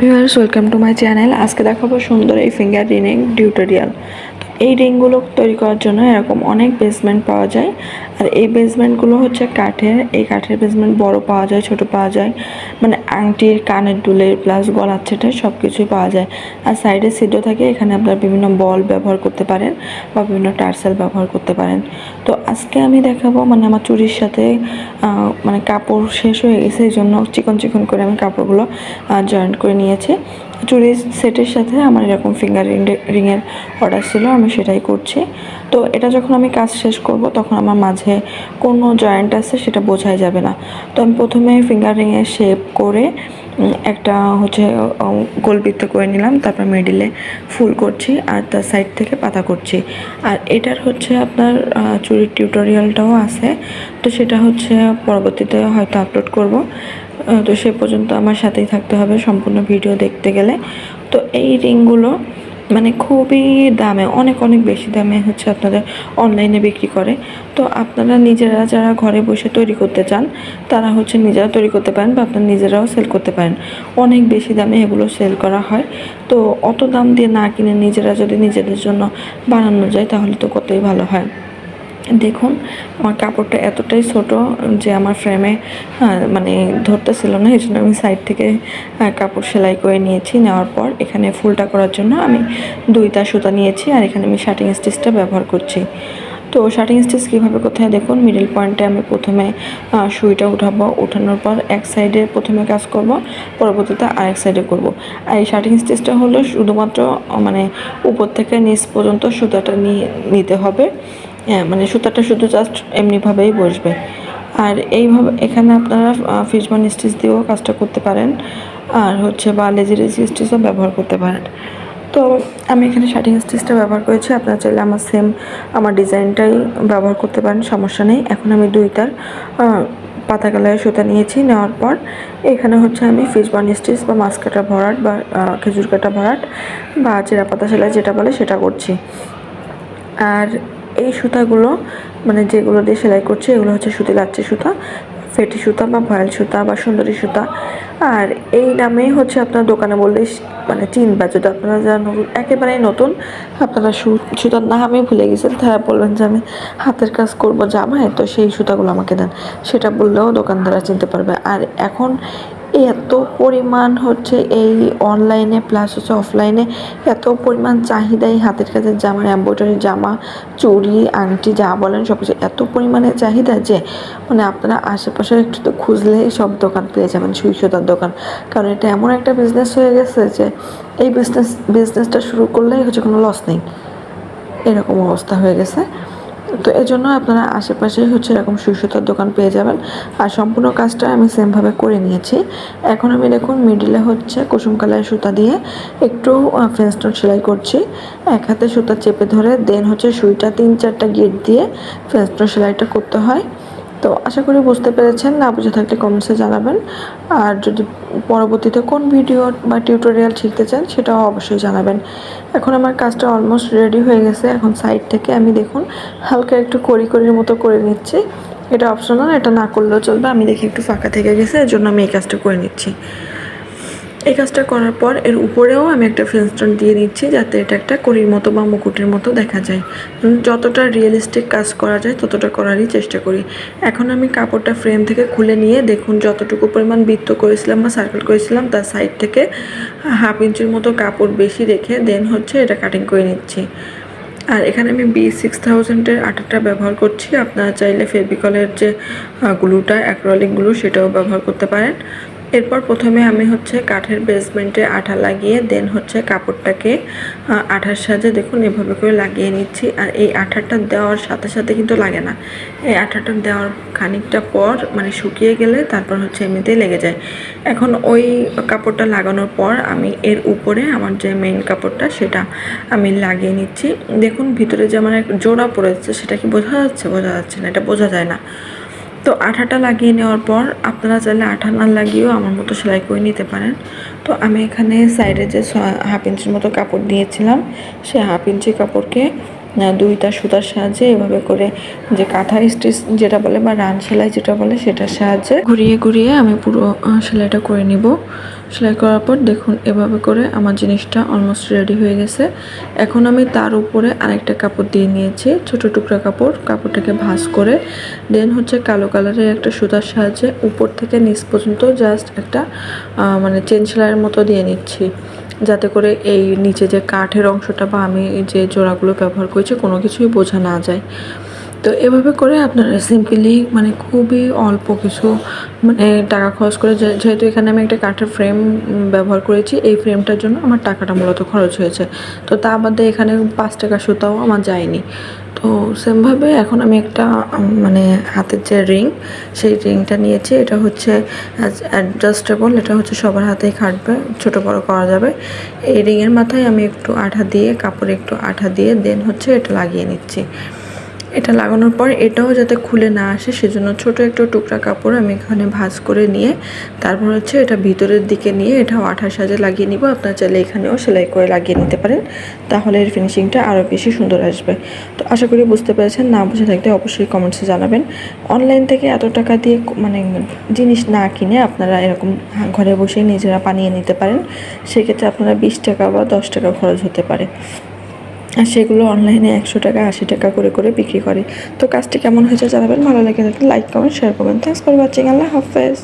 Viewers welcome to my channel. আজকে দেখাবো সুন্দর এই ফিঙ্গার রিং টিউটোরিয়াল এই রিংগুলো তৈরি করার জন্য এরকম অনেক বেসমেন্ট পাওয়া যায়। আর এই বেসমেন্টগুলো হচ্ছে কাঠের, এই কাঠের বেসমেন্ট বড় পাওয়া যায়, ছোট পাওয়া যায়। মানে আংটির কানের দুলের প্লাস গলার ছেটে সব কিছুই পাওয়া যায়। আর সাইডে সিডও থাকে, এখানে আপনার বিভিন্ন বল ব্যবহার করতে পারেন বা বিভিন্ন টার্সেল ব্যবহার করতে পারেন। তো আজকে আমি দেখাবো মানে আমার চুরির সাথে মানে কাপড় শেষ হয়ে গেছে, এই জন্য চিকন চিকন করে আমি কাপড়গুলো জয়েন্ট করে নিয়েছি। চুরির সেটের সাথে আমার এরকম ফিঙ্গার রিংয়ের অর্ডার ছিল, আমি সেটাই করছি। তো এটা যখন আমি কাজ শেষ করব, তখন আমার মাঝে কোনো জয়েন্ট আছে সেটা বোঝাই যাবে না। তো আমি প্রথমে ফিঙ্গার রিংয়ের শেপ করে একটা হচ্ছে গোলবৃত্ত করে নিলাম, তারপর মিডিলে ফুল করছি, আর তার সাইড থেকে পাতা করছি। আর এটার হচ্ছে আপনার চুরির টিউটোরিয়ালটাও আছে, তো সেটা হচ্ছে পরবর্তীতে হয়তো আপলোড করব। তো সে পর্যন্ত আমার সাথেই থাকতে হবে সম্পূর্ণ ভিডিও দেখতে গেলে। তো এই রিংগুলো মানে খুবই দামে, অনেক অনেক বেশি দামে হচ্ছে আপনাদের অনলাইনে বিক্রি করে। তো আপনারা নিজেরা যারা ঘরে বসে তৈরি করতে চান, তারা হচ্ছে নিজেরা তৈরি করতে পারেন বা আপনারা নিজেরাও সেল করতে পারেন। অনেক বেশি দামে এগুলো সেল করা হয়। তো অত দাম দিয়ে না কিনে নিজেরা যদি নিজেদের জন্য বানানো যায়, তাহলে তো কতই ভালো হয়। দেখুন আমার কাপড়টা এতটাই ছোট যে আমার ফ্রেমে মানে ধরতেছিল না এই জন্য আমি সাইড থেকে আহ, কাপড় সেলাই করে নিয়েছি। নেওয়ার পর এখানে ফুলটা করার জন্য আমি দুইটা সুতা নিয়েছি আর এখানে আমি শার্টিং স্টিচটা ব্যবহার করছি। তো শার্টিং স্টিচ কীভাবে কোথায় দেখুন মিডল পয়েন্টে আমি প্রথমে সুইটা উঠাবো। উঠানোর পর এক সাইডে প্রথমে কাজ করব পরবর্তীতে আরেক সাইডে করব। আর এই শার্টিং স্টিচটা হলো শুধুমাত্র মানে উপর থেকে নিচ পর্যন্ত সুতাটা নিয়ে নিতে হবে। হ্যাঁ মানে সুতাটা শুধু জাস্ট এমনিভাবেই বসবে। আর এইভাবে এখানে আপনারা ফিশবান স্টিচ দিয়েও কাজটা করতে পারেন। আর হচ্ছে বা লেজি লেজি স্টিচও ব্যবহার করতে পারেন। তো আমি এখানে শার্টিং স্টিচটা ব্যবহার করেছি। আপনারা চাইলে আমার সেম আমার ডিজাইনটাই ব্যবহার করতে পারেন, সমস্যা নেই। এখন আমি দুইটার পাতা কালারের সুতা নিয়েছি। নেওয়ার পর এখানে হচ্ছে আমি ফিশ বার্ন স্টিচ বা মাছ কাটা ভরাট বা খেজুর কাটা ভরাট বা চেরা পাতা সেলাই যেটা বলে সেটা করছি। আর এই সুতাগুলো মানে যেগুলো দিয়ে সেলাই করছে, এগুলো হচ্ছে সুতি লাচ্ছি সুতা, ফেটি সুতা বা ভয়েল সুতা বা সুন্দরী সুতা। আর এই নামেই হচ্ছে আপনার দোকানে বললে মানে চিনবা। যদি আপনারা যারা নতুন, একেবারেই নতুন, আপনারা সুতার নামই ভুলে গেছেন, তারা বলবেন যে আমি হাতের কাজ করব জামায় তো সেই সুতাগুলো আমাকে দেন। সেটা বললেও দোকানদাররা চিনতে পারবে। আর এখন এত পরিমাণ হচ্ছে এই অনলাইনে প্লাস হচ্ছে অফলাইনে এত পরিমাণ চাহিদা এই হাতের কাজের জামার এম্ব্রয়ডারি জামা, চুড়ি, আংটি যা বলেন সব কিছু এত পরিমাণে চাহিদা যে মানে আপনারা আশেপাশে একটু তো খুঁজলেই সব দোকান পেয়ে যাবেন সুই সুতার দোকান। কারণ এটা এমন একটা বিজনেস হয়ে গেছে যে এই বিজনেস বিজনেসটা শুরু করলেই হচ্ছে কোনো লস নেই। এরকম অবস্থা হয়ে গেছে। তো এই জন্য আপনারা আশেপাশে হচ্ছে এরকম সুই সুতার দোকান পেয়ে যাবেন। আর সম্পূর্ণ কাজটা আমি সেমভাবে করে নিয়েছি। এখন আমি দেখুন মিডিলে হচ্ছে কুসুম কালারের সুতা দিয়ে একটু ফেন্সটন সেলাই করছি। এক হাতে সুতা চেপে ধরে, দেন হচ্ছে সুইটা তিন চারটা গিট দিয়ে ফেন্সটন সেলাইটা করতে হয়। তো আশা করি বুঝতে পেরেছেন, না বুঝে থাকলে কমেন্টসে জানাবেন। আর যদি পরবর্তীতে কোন ভিডিও বা টিউটোরিয়াল শিখতে চান, সেটাও অবশ্যই জানাবেন। এখন আমার কাজটা অলমোস্ট রেডি হয়ে গেছে। এখন সাইড থেকে আমি দেখুন, হালকা একটু করি করির মতো করে নিচ্ছি। এটা অপশনাল এটা না করলেও চলবে। আমি দেখি একটু ফাঁকা থেকে গেছে এর জন্য আমি এই কাজটা করে নিচ্ছি। এই কাজটা করার পর এর উপরেও আমি একটা ফেন্সটন দিয়ে নিচ্ছি যাতে এটা একটা কড়ির মতো বা মুকুটের মতো দেখা যায়। যতটা রিয়েলিস্টিক কাজ করা যায়, ততটা করারই চেষ্টা করি। এখন আমি কাপড়টা ফ্রেম থেকে খুলে নিয়ে দেখুন যতটুকু পরিমাণ বৃত্ত করেছিলাম বা সার্কেল করেছিলাম, তার সাইড থেকে হাফ ইঞ্চির মতো কাপড় বেশি রেখে দেন হচ্ছে এটা কাটিং করে নিচ্ছি। আর এখানে আমি বি সিক্স থাউজেন্ডের আটাটা ব্যবহার করছি। আপনারা চাইলে ফেভিকলের যে গ্লুটা অ্যাক্রলিক গ্লু সেটাও ব্যবহার করতে পারেন। এরপর প্রথমে আমি হচ্ছে কাঠের বেসমেন্টে আঠা লাগিয়ে দেন হচ্ছে কাপড়টাকে আঠার সাহায্যে দেখুন এভাবে করে লাগিয়ে নিচ্ছি। আর এই আঠাটা দেওয়ার সাথে সাথে কিন্তু লাগে না। এই আঠাটা দেওয়ার খানিকটা পর মানে শুকিয়ে গেলে তারপর হচ্ছে এমনিতেই লেগে যায়। এখন ওই কাপড়টা লাগানোর পর আমি এর উপরে আমার যে মেইন কাপড়টা সেটা আমি লাগিয়ে নিচ্ছি। দেখুন ভিতরে যে আমার এক জোড়া পড়েছে সেটা কি বোঝা যাচ্ছে? বোঝা যাচ্ছে না, এটা বোঝা যায় না। তো আঠাটা লাগিয়ে নেওয়ার পর আপনারা চাইলে আঠা না লাগিয়েও আমার মতো সেলাই করে নিতে পারেন। তো আমি এখানে সাইডে যে হাফ ইঞ্চির মতো কাপড় দিয়েছিলাম, সে হাফ ইঞ্চি কাপড়কে দুইটা সুতার সাহায্যে এভাবে করে যে কাঁথা স্টিচ যেটা বলে বা রান সেলাই যেটা বলে সেটার সাহায্যে ঘুরিয়ে ঘুরিয়ে আমি পুরো সেলাইটা করে নিব। সেলাই করার পর দেখুন, এভাবে করে আমার জিনিসটা অলমোস্ট রেডি হয়ে গেছে। এখন আমি তার উপরে আরেকটা কাপড় দিয়ে নিয়েছি, ছোট টুকরা কাপড়, কাপড়টাকে ভাঁজ করে। দেন হচ্ছে কালো কালারের একটা সুতার সাহায্যে উপর থেকে নিচ পর্যন্ত জাস্ট একটা মানে চেন সেলাইয়ের মতো দিয়ে নিচ্ছি। যাতে করে এই নিচে যে কাঠের অংশটা বা আমি যে জোড়াগুলো ব্যবহার করেছি, কোনো কিছুই বোঝা না যায়। তো এভাবে করে আপনারা সিম্পলি মানে খুবই অল্প কিছু মানে টাকা খরচ করে যেহেতু এখানে আমি একটা কাঠের ফ্রেম ব্যবহার করেছি, এই ফ্রেমটার জন্য আমার টাকাটা মূলত খরচ হয়েছে। তো তা বাদে এখানে পাঁচ টাকা সুতাও আমার যায়নি। তো সেমভাবে এখন আমি একটা মানে হাতের যে রিং সেই রিংটা নিয়েছি। এটা হচ্ছে অ্যাডজাস্টেবল এটা হচ্ছে সবার হাতেই খাটবে, ছোট বড় করা যাবে। এই রিংয়ের মাথায় আমি একটু আঠা দিয়ে, কাপড়ে একটু আঠা দিয়ে দেন হচ্ছে এটা লাগিয়ে নিচ্ছি। এটা লাগানোর পর এটাও যাতে খুলে না আসে, সেজন্য ছোট একটু টুকরা কাপড় আমি এখানে ভাঁজ করে নিয়ে, তারপর হচ্ছে এটা ভিতরের দিকে নিয়ে এটাও আঠার সাজে লাগিয়ে নিব। আপনার চাইলে এখানেও সেলাই করে লাগিয়ে নিতে পারেন, তাহলে এর ফিনিশিংটা আরও বেশি সুন্দর আসবে। তো আশা করি বুঝতে পেরেছেন, না বুঝে থাকলে অবশ্যই কমেন্টসে জানাবেন। অনলাইন থেকে এত টাকা দিয়ে মানে জিনিস না কিনে আপনারা এরকম ঘরে বসে নিজেরা বানিয়ে নিতে পারেন। সেক্ষেত্রে আপনারা বিশ টাকা বা দশ টাকা খরচ হতে পারে। আর সেগুলো অনলাইনে একশো টাকা, আশি টাকা করে করে বিক্রি করে। তো কাজটি কেমন হয়েছে জানাবেন? ভালো লাগে লাইক কমেন্ট শেয়ার করবেন। থ্যাংকস ফর ওয়াচিং আল্লাহ হাফেজ।